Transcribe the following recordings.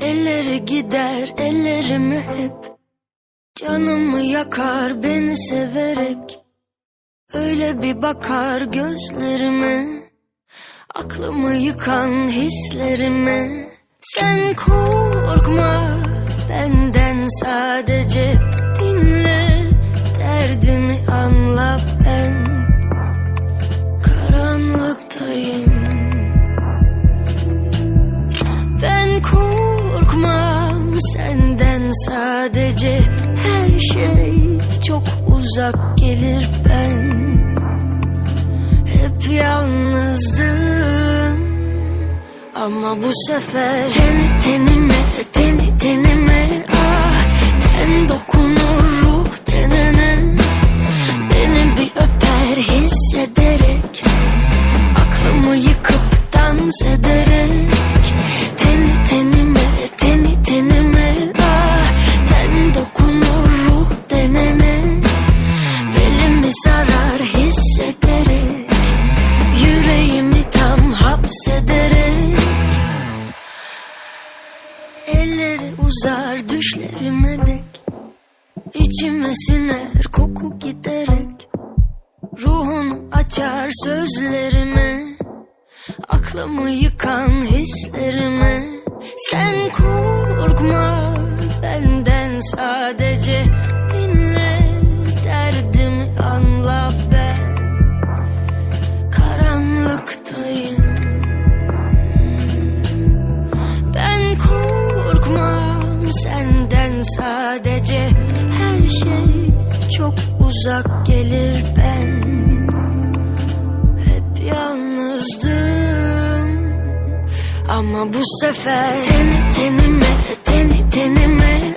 Elleri gider ellerimi hep. Canımı yakar beni severek. Öyle bir bakar gözlerime. Aklımı yıkan hislerime. Sen korkma benden sadece dinle. Derdimi anla ben. Karanlıktayım senden sadece Her şey çok uzak gelir ben. Hep yalnızdım Ama bu sefer Teni tenime, teni tenime Ah, ten dokunur ruh tenene Beni bir öper hissederek Aklımı yıkıp dans ederek Elleri uzar düşlerime dek. İçime siner koku giderek. Ruhunu açar sözlerime. Aklımı yıkan hislerime. Sen korkma benden sadece senden sadece her şey çok uzak gelir ben. Hep yalnızdım ama bu sefer teni tenime teni tenime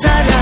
sarà